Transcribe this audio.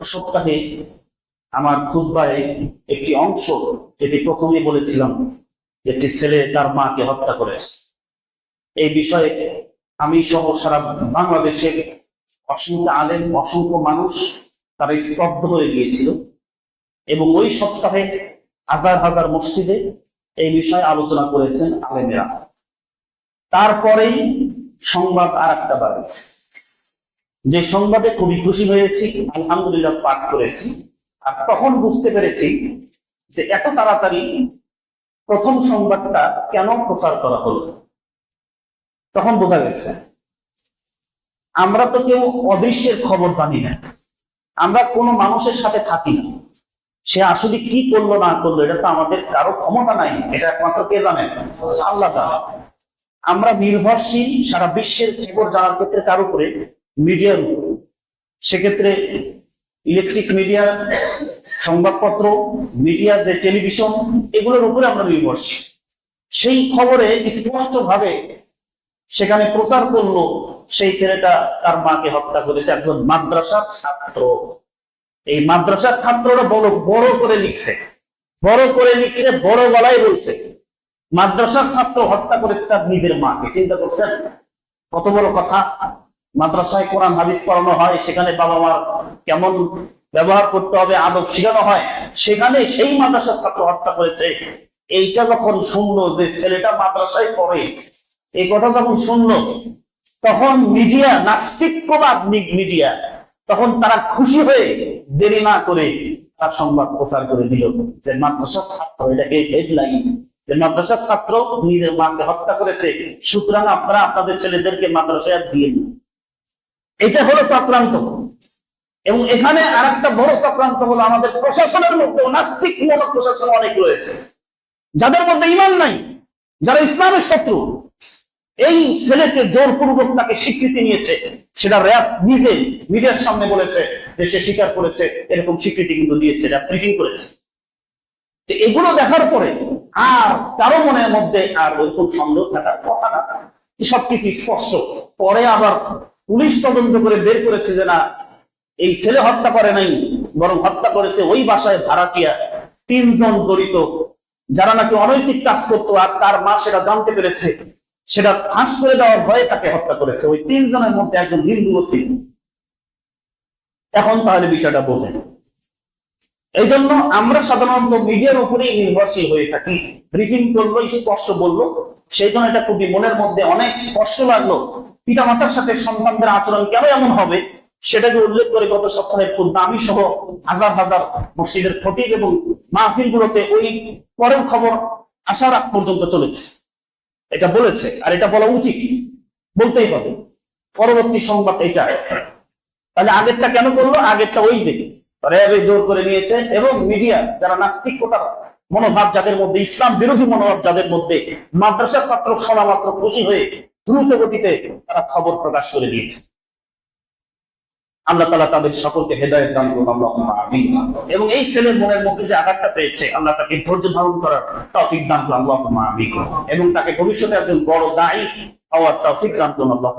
সপ্তাহে আমার খুদ্বায় একটি অংশ, যেটি প্রথমে বলেছিলাম, একটি ছেলে তার মাকে হত্যা করেছে। এই বিষয়ে আমি সহ সারা বাংলাদেশের অসংখ্য আলেম, অসংখ্য মানুষ তারা স্তব্ধ হয়ে গিয়েছিল এবং ওই সপ্তাহে হাজার হাজার মসজিদে এই বিষয়ে আলোচনা করেছেন আলেমেরা। তারপরেই সংবাদ আর একটা বাড়ছে যে সংবাদে খুবই খুশি হয়েছি, আলহামদুলিল্লাহ পাঠ করেছি। আর তখন বুঝতে পেরেছি যে এত তাড়াতাড়ি প্রথম সংবাদটা কেন প্রচার করা হলো। তখন বোঝা গেছে, আমরা তো কেউ অদৃশ্যের খবর জানি না। আমরা কোনো মানুষের সাথে থাকি না। সে আসলে কি করল, না করল, এটা তো আমাদের কারও ক্ষমতা নাই। এটা একমাত্র কে জানেন আল্লাহ জানে। আমরা নির্ভরশীল, সারা বিশ্বের খবর জানার ক্ষেত্রে কার উপরে মিডিয়ার সেক্ষেত্রে ইলেকট্রিক মিডিয়া, সংবাদপত্র, মিডিয়া, যে টেলিভিশন, এগুলোর উপরে আমরা নির্ভরশীল। সেই খবরে স্পষ্ট ভাবে সেখানে প্রচার করল সেই ছেলেটা তার মাকে হত্যা করেছে, একজন মাদ্রাসার ছাত্র। এই মাদ্রাসার ছাত্ররা বড় বড় করে লিখছে। বড় করে লিখছে, বড় গলায় বলছে, মাদ্রাসার ছাত্র হত্যা করেছে তার নিজের মাকে। চিন্তা করছেন? কত বড় কথা? মাদ্রাসায় কোরআন, হাদিস পড়ানো হয়, সেখানে বাবা মার কেমন ব্যবহার করতে হবে, আদব শেখানো হয়, সেখানে সেই মাদ্রাসার ছাত্র হত্যা করেছে। এইটা যখন শুনলো যে ছেলেটা মাদ্রাসায় পড়ে, এই কথা যখন শুনলো, তখন মিডিয়া নাস্তিক্যবাদ মিডিয়া তখন তারা খুশি হয়ে দেরি না করে তার সংবাদ প্রচার করে দিল যে মাদ্রাসার ছাত্র, এটা হেডলাইন যে মাদ্রাসার ছাত্র নিজের মাকে হত্যা করেছে, সুতরাং আপনারা আপনাদের ছেলেদেরকে মাদ্রাসায় দিয়ে দিন। এটা হলো চক্রান্ত। এবং এখানে আর একটা বড় চক্রান্ত হলো আমাদের প্রশাসনের মধ্যে নাস্তিক মূলক প্রশাসন অনেক রয়েছে। যাদের মধ্যে ইমান নাই, যারা ইসলামের শত্রু, এই ছেলেকে জোরপূর্বক তাকে স্বীকৃতি নিয়েছে, সেটা র্যাব নিজে মিডিয়ার সামনে বলেছে যে সে স্বীকার করেছে, এরকম স্বীকৃতি কিন্তু দিয়েছে, র্যাব ব্রিফিং করেছে। তো এগুলো দেখার পরে আর কারও মনের মধ্যে আর ওইরকম সন্দেহ থাকার কথা না। সবকিছু স্পষ্ট। পরে আবার পুলিশ তদন্ত করে বের করেছে যে না, এই ছেলে হত্যা করে নাই, বরং হত্যা করেছে ওই বাসায় ভাড়াটিয়া তিনজন জড়িত, যারা নাকি অনৈতিক কাজ করতো আর তার মা সেটা জানতে পেরেছে। সেটা ফাঁস করে দেওয়ার ভয়ে তাকে হত্যা করেছে। ওই তিনজনের মধ্যে একজন হিন্দু ছিল এখন তাহলে বিষয়টা বোঝেন। এই জন্য আমরা সাধারণত মিডিয়ার উপরেই নির্ভরশীল হয়ে থাকি। ব্রিফিং করল, স্পষ্ট বলল। সেই জন্য এটা খুবই মনের মধ্যে অনেক কষ্ট লাগল। পিতা মাতার সাথে সন্তানদের আচরণ কেন এমন হবে, সেটাকে উল্লেখ করে গত সপ্তাহে খুব দামি সহ হাজার হাজার মসজিদের খতিব এবং মাহফিল গুলোতে ওই পরের খবর আসার আগ পর্যন্ত চলেছে। এটা বলেছে আর এটা বলা উচিত। বলতেই হবে। পরবর্তী সংবাদ এটা। তাহলে আগেরটা কেন করল? আগেরটা ওই যে। র্যাবে জোর করে নিয়েছে এবং মিডিয়া যারা নাস্তিকতার মনোভাব যাদের মধ্যে, ইসলাম বিরোধী মনোভাব যাদের মধ্যে মাদ্রাসা ছাত্র শোনা মাত্র খুশি হয়ে দ্রুত গতিতে তারা খবর প্রকাশ করে দিয়েছে। আল্লাহ তালা তাদের সকলকে হেদায়ত দান করুন আল্লাহ এবং এই ছেলের মনের মধ্যে যে আঘাতটা পেয়েছে, আল্লাহ তাকে ধৈর্য ধারণ করার তৌফিক দান করুন আল্লাহ এবং তাকে ভবিষ্যতে একজন বড় দায়ী হওয়ার তৌফিক দান করুন আল্লাহ